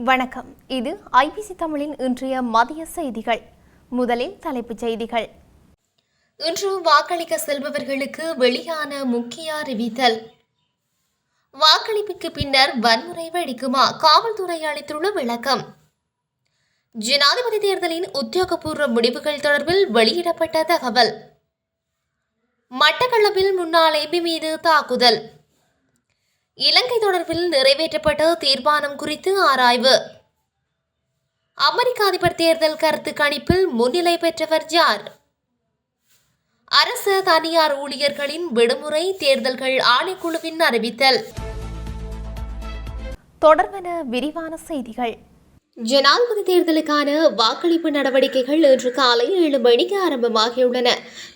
வணக்கம். இது ஐபிசி தமிழின் இன்றைய மதிய செய்திகள். முதலில் தலைப்புச் செய்திகள். இன்று வாக்களிக்க செல்பவர்களுக்கு வெளியான முக்கிய அறிவித்தல். வாக்களிப்புக்கு பின்னர் வன்முறை வெடிக்குமா? காவல்துறை அளித்துள்ள விளக்கம். ஜனாதிபதி தேர்தலின் உத்தியோகபூர்வ முடிவுகள் தொடர்பில் வெளியிடப்பட்ட தகவல். மட்டக்களப்பில் முன்னாள் எம்பி மீது தாக்குதல். இலங்கை தொடர்பில் நிறைவேற்றப்பட்ட தீர்மானம் குறித்து ஆராய்வு. அமெரிக்க அதிபர் தேர்தல் கருத்து கணிப்பில் முன்னிலை பெற்றவர் யார்? அரசு தனியார் ஊழியர்களின் விடுமுறை தேர்தல்கள் ஆணைக்குழுவின் அறிவித்தல். தொடர்பென விரிவான செய்திகள். ஜனாதிபதி தேர்தலுக்கான வாக்களிப்பு நடவடிக்கைகள் இன்று காலை ஏழு மணிக்கு ஆரம்பமாகியுள்ளன.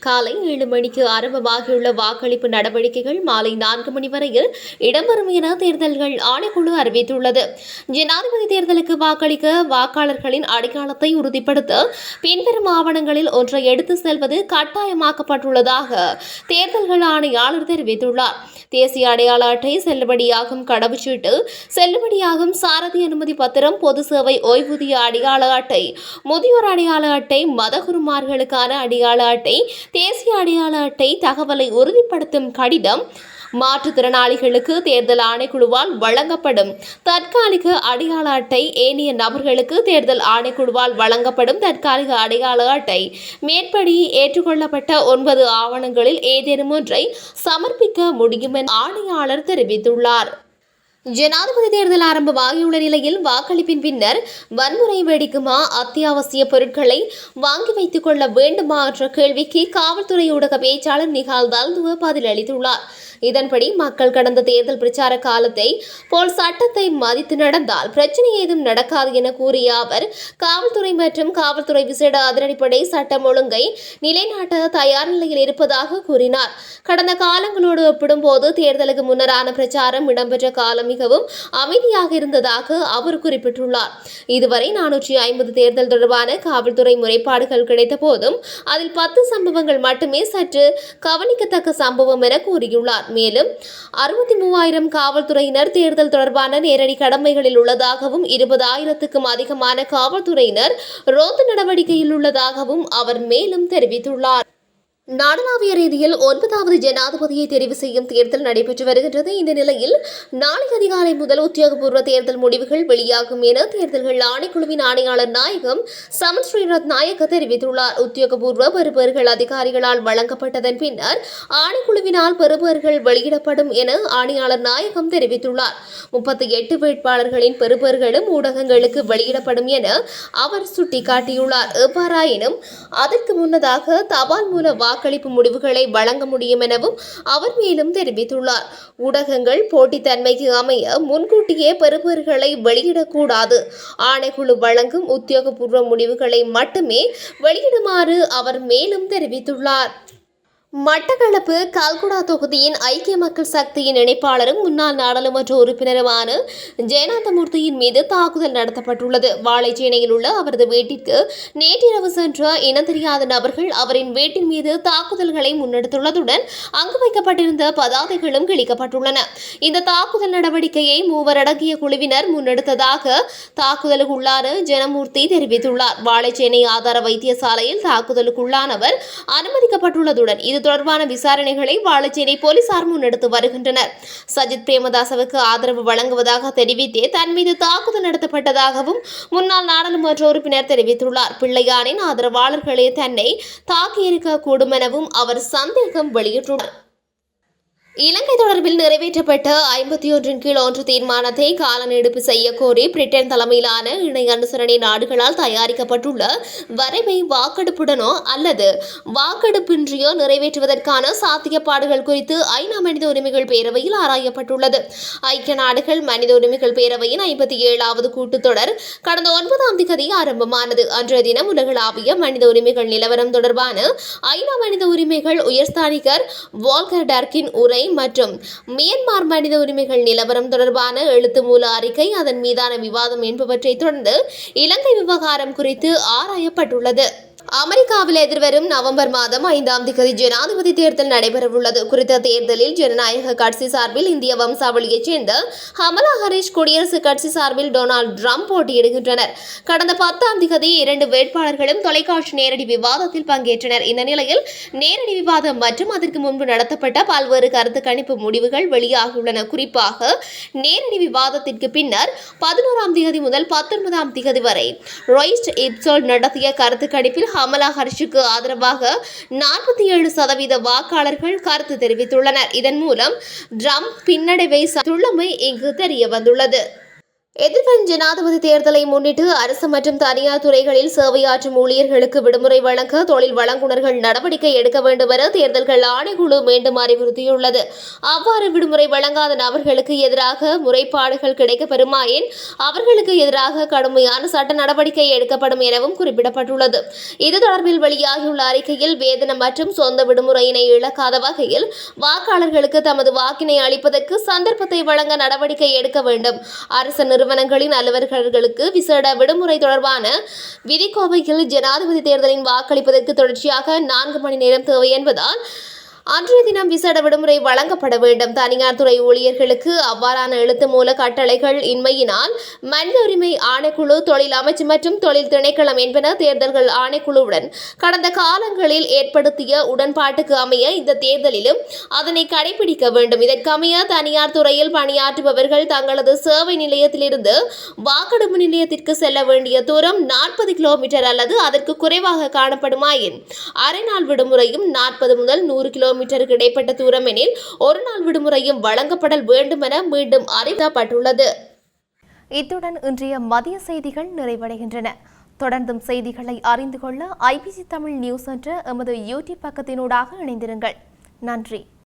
காலை ஏழு மணிக்கு ஆரம்பமாகியுள்ள வாக்களிப்பு நடவடிக்கைகள் மாலை நான்கு மணி வரையில் இடம்பெறும் என தேர்தல்கள் ஆணைக்குழு அறிவித்துள்ளது. ஜனாதிபதி தேர்தலுக்கு வாக்களிக்க வாக்காளர்களின் அடையாளத்தை உறுதிப்படுத்த பின்வரும் ஆவணங்களில் ஒன்றை எடுத்து செல்வது கட்டாயமாக்கப்பட்டுள்ளதாக தேர்தல்கள் ஆணையாளர் தெரிவித்துள்ளார். தேசிய அடையாள அட்டை செல்லுபடியாகும் கடவுச்சீட்டு செல்லுபடியாகும் சாரதி அனுமதி பத்திரம் பொது சேவை ஓய்வூதிய அடையாள அட்டை முதியோர் அடையாள அட்டை மதகுருமார்களுக்கான அடையாள அட்டை தேசிய அடையாள அட்டை தகவலை உறுதிப்படுத்தும் கடிதம் மாற்றுத்திறனாளிகளுக்கு தேர்தல் ஆணைக்குழுவால் வழங்கப்படும். தற்காலிக அடையாள அட்டை ஏனைய நபர்களுக்கு தேர்தல் ஆணைக்குழுவால் வழங்கப்படும் தற்காலிக அடையாள அட்டை. மேற்படி ஏற்றுக்கொள்ளப்பட்ட ஒன்பது ஆவணங்களில் ஏதேனும் ஒன்றை சமர்ப்பிக்க முடியும் என ஆணையாளர் தெரிவித்துள்ளார். ஜனாதிபதி தேர்தல் ஆரம்பமாகியுள்ள நிலையில் வாக்களிப்பின் பின்னர் வன்முறை வெடிக்குமா? அத்தியாவசிய பொருட்களை வாங்கி வைத்துக் கொள்ள வேண்டுமா? என்ற கேள்விக்கு காவல்துறை ஊடக பேச்சாளர் நிகால் தல்துவ பதிலளித்துள்ளார். இதன்படி மக்கள் கடந்த தேர்தல் பிரச்சார காலத்தை போல் சட்டத்தை மதித்து நடந்தால் பிரச்சனை ஏதும் நடக்காது என கூறிய அவர் காவல்துறை மற்றும் காவல்துறை விசேட அதிரடிப்படை சட்டம் ஒழுங்கை நிலைநாட்ட தயார் நிலையில் இருப்பதாக கூறினார். கடந்த காலங்களோடு ஒப்பிடும்போது தேர்தலுக்கு முன்னரான பிரச்சாரம் இடம்பெற்ற காலம் மிகவும் அமைதியாக இருந்ததாக அவர் குறிப்பிட்டுள்ளார். இதுவரை நானூற்றி ஐம்பது தேர்தல் தொடர்பான காவல்துறை முறைப்பாடுகள் கிடைத்த போதும் அதில் பத்து சம்பவங்கள் மட்டுமே சற்று கவனிக்கத்தக்க சம்பவம் என கூறியுள்ளார். மேலும் அறுபத்தி மூவாயிரம் காவல்துறையினர் தேர்தல் தொடர்பான நேரடி கடமைகளில் உள்ளதாகவும் இருபதாயிரத்துக்கும் அதிகமான காவல்துறையினர் ரோந்து நடவடிக்கையில் உள்ளதாகவும் அவர் மேலும் தெரிவித்துள்ளார். நாடளாவிய ரீதியில் ஒன்பதாவது ஜனாதிபதியை தெரிவு செய்யும் தேர்தல் நடைபெற்று வருகின்றது. இந்த நிலையில் நாளை அதிகாலை முதல் உத்தியோகபூர்வ தேர்தல் முடிவுகள் வெளியாகும் என தேர்தல்கள் ஆணைக்குழுவின் ஆணையாளர் நாயகம் சமன் ஸ்ரீநாத் நாயக்க தெரிவித்துள்ளார். உத்தியோகபூர்வ பெறுபவர்கள் அதிகாரிகளால் வழங்கப்பட்டதன் பின்னர் ஆணைக்குழுவினால் பெறுபவர்கள் வெளியிடப்படும் என ஆணையாளர் நாயகம் தெரிவித்துள்ளார். முப்பத்தி எட்டு வேட்பாளர்களின் பெறுபவர்களும் ஊடகங்களுக்கு வெளியிடப்படும் என அவர் சுட்டிக்காட்டியுள்ளார். எவ்வாறாயினும் அதற்கு முன்னதாக தபால் மூல வாக்களிப்பு முடிவுகளை வழங்க முடியும் எனவும் அவர் மேலும் தெரிவித்துள்ளார். ஊடகங்கள் போட்டித்தன்மைக்கு அமைய முன்கூட்டியே பெறுபவர்களை வெளியிடக்கூடாது. ஆணைக்குழு வழங்கும் உத்தியோகபூர்வ முடிவுகளை மட்டுமே வெளியிடுமாறு அவர் மேலும் தெரிவித்துள்ளார். மட்டக்களப்பு கல்குடா தொகுதியின் ஐக்கிய மக்கள் சக்தியின் இணைப்பாளரும் முன்னாள் நாடாளுமன்ற உறுப்பினருமான ஜெயநாதமூர்த்தியின் மீது தாக்குதல் நடத்தப்பட்டுள்ளது. வாழைச்சேனையில் உள்ள அவரது வீட்டிற்கு நேற்றிரவு சென்ற இனம் தெரியாத நபர்கள் அவரின் வீட்டின் மீது தாக்குதல்களை முன்னெடுத்துள்ளதுடன் அங்கு வைக்கப்பட்டிருந்த பதாதைகளும் கிழிக்கப்பட்டுள்ளன. இந்த தாக்குதல் நடவடிக்கையை மூவர் அடங்கிய குழுவினர் முன்னெடுத்ததாக தாக்குதலுக்குள்ளான ஜனமூர்த்தி தெரிவித்துள்ளார். வாழைச்சேனை ஆதார வைத்தியசாலையில் தாக்குதலுக்குள்ளானவர் அனுமதிக்கப்பட்டுள்ளதுடன் இது தொடர்பான விசாரணைகளை வாழைச்சேனை போலீசார் முன்னெடுத்து வருகின்றனர். சஜித் பிரேமதாசவுக்கு ஆதரவு வழங்குவதாக தெரிவித்தே தன் மீது தாக்குதல் நடத்தப்பட்டதாகவும் முன்னாள் நாடாளுமன்ற உறுப்பினர் தெரிவித்துள்ளார். பிள்ளையானின் ஆதரவாளர்களே தன்னை தாக்கியிருக்கக்கூடும் எனவும் அவர் சந்தேகம் வெளியிட்டுள்ளார். இலங்கை தொடர்பில் நிறைவேற்றப்பட்ட ஐம்பத்தி ஒன்றின் கீழ் ஒன்று தீர்மானத்தை கால நீடிப்பு செய்ய கோரி பிரிட்டன் தலைமையிலான இணை அனுசரணை நாடுகளால் தயாரிக்கப்பட்டுள்ள வரைவை வாக்கெடுப்புடனோ அல்லது வாக்கெடுப்பின்றியோ நிறைவேற்றுவதற்கான சாத்தியப்பாடுகள் குறித்து ஐநா மனித உரிமைகள் பேரவையில் ஆராயப்பட்டுள்ளது. ஐக்கிய நாடுகள் மனித உரிமைகள் பேரவையின் ஐம்பத்தி ஏழாவது கூட்டத்தொடர் கடந்த ஒன்பதாம் திகதி ஆரம்பமானது. அன்றைய தினம் உலகளாவிய மனித உரிமைகள் நிலவரம் தொடர்பான ஐநா மனித உரிமைகள் உயர்ஸ்தானிகர் வால்கர் டர்கின் உரை மற்றும் மியன்மார் மனித உரிமைகள் நிலவரம் தொடர்பான எழுத்து மூல அறிக்கை அதன் மீதான விவாதம் என்பவற்றை தொடர்ந்து இலங்கை விவகாரம் குறித்து ஆராயப்பட்டுள்ளது. அமெரிக்காவில் எதிர்வரும் நவம்பர் மாதம் ஐந்தாம் தேதி ஜனாதிபதி தேர்தல் நடைபெறவுள்ளது. குறித்த தேர்தலில் ஜனநாயக கட்சி சார்பில் இந்திய வம்சாவளியைச் சேர்ந்த ஹமலா ஹரீஷ் குடியரசுக் கட்சி சார்பில் டொனால்டு ட்ரம்ப் போட்டியிடுகின்றனர். கடந்த பத்தாம் தேதி இரண்டு வேட்பாளர்களும் தொலைக்காட்சி நேரடி விவாதத்தில் பங்கேற்றனர். இந்த நிலையில் நேரடி விவாதம் மற்றும் அதற்கு முன்பு நடத்தப்பட்ட பல்வேறு கருத்து கணிப்பு முடிவுகள் வெளியாகியுள்ளன. குறிப்பாக நேரடி விவாதத்திற்கு பின்னர் பதினோராம் தேதி முதல் பத்தொன்பதாம் தேதி வரை ரொய்ஸ்ட் இப்சோல் நடத்திய கருத்து கணிப்பில் கமலா ஹர்ஷுக்கு ஆதரவாக நாற்பத்தி ஏழு சதவீத வாக்காளர்கள் கருத்து தெரிவித்துள்ளனர். இதன் மூலம் ட்ரம்ப் பின்னடைவை துள்ளமை இங்கு தெரிய வந்துள்ளது. எதிர்வரும் ஜனாதிபதி தேர்தலை முன்னிட்டு அரசு மற்றும் தனியார் துறைகளில் சேவையாற்றும் ஊழியர்களுக்கு விடுமுறை வழங்க தொழில் வழங்குனர்கள் நடவடிக்கை எடுக்க வேண்டும் என தேர்தல்கள் ஆணைக்குழு மீண்டும் அறிவுறுத்தியுள்ளது. அவ்வாறு விடுமுறை வழங்காத நபர்களுக்கு எதிராக முறைப்பாடுகள் கிடைக்கப்பெறுமாயின் அவர்களுக்கு எதிராக கடுமையான சட்ட நடவடிக்கை எடுக்கப்படும் எனவும் குறிப்பிடப்பட்டுள்ளது. இது தொடர்பில் வெளியாகியுள்ள அறிக்கையில் வேதனம் மற்றும் சொந்த விடுமுறையினை இழக்காத வகையில் வாக்காளர்களுக்கு தமது வாக்கினை அளிப்பதற்கு சந்தர்ப்பத்தை வழங்க நடவடிக்கை எடுக்க வேண்டும். அரசு நிறுவனங்களின் அலுவலர்களுக்கு விசேட விடுமுறை தொடர்பான விதிக்கோவையில் ஜனாதிபதி தேர்தலின் வாக்களிப்பதற்கு தொடர்ச்சியாக நான்கு மணி நேரம் தேவை என்பதால் அன்றைய தினம் விசேட விடுமுறை வழங்கப்பட வேண்டும். தனியார் துறை ஊழியர்களுக்கு அவ்வாறான எழுத்து மூல கட்டளைகள் இன்மையினால் மனித உரிமை ஆணைக்குழு தொழில் அமைச்சு மற்றும் தொழில் திணைக்களம் என்பன தேர்தல்கள் ஆணைக்குழுவுடன் கடந்த காலங்களில் ஏற்படுத்திய உடன்பாட்டுக்கு அமைய இந்த தேர்தலிலும் அதனை கடைபிடிக்க வேண்டும். இதற்கமைய தனியார் துறையில் பணியாற்றுபவர்கள் தங்களது சேவை நிலையத்திலிருந்து வாக்கெடுப்பு நிலையத்திற்கு செல்ல வேண்டிய தூரம் நாற்பது கிலோமீட்டர் அல்லது அதற்கு குறைவாக காணப்படுமாயின் அரை நாள் விடுமுறையும் நாற்பது முதல் நூறு கிலோ கிலோமீட்டருக்கு இடைப்பட்ட தூரம் எனில் ஒரு நாள் விடுமுறையும் வழங்கப்படல் வேண்டும் என மீண்டும் அறிவிக்கப்பட்டுள்ளது. இத்துடன் இன்றைய மதிய செய்திகள் நிறைவடைகின்றன. தொடர்ந்தும் செய்திகளை அறிந்து கொள்ள ஐபிசி தமிழ் நியூஸ் என்ற எமது யூடியூப் பக்கத்தினூடாக இணைந்திருங்கள். நன்றி.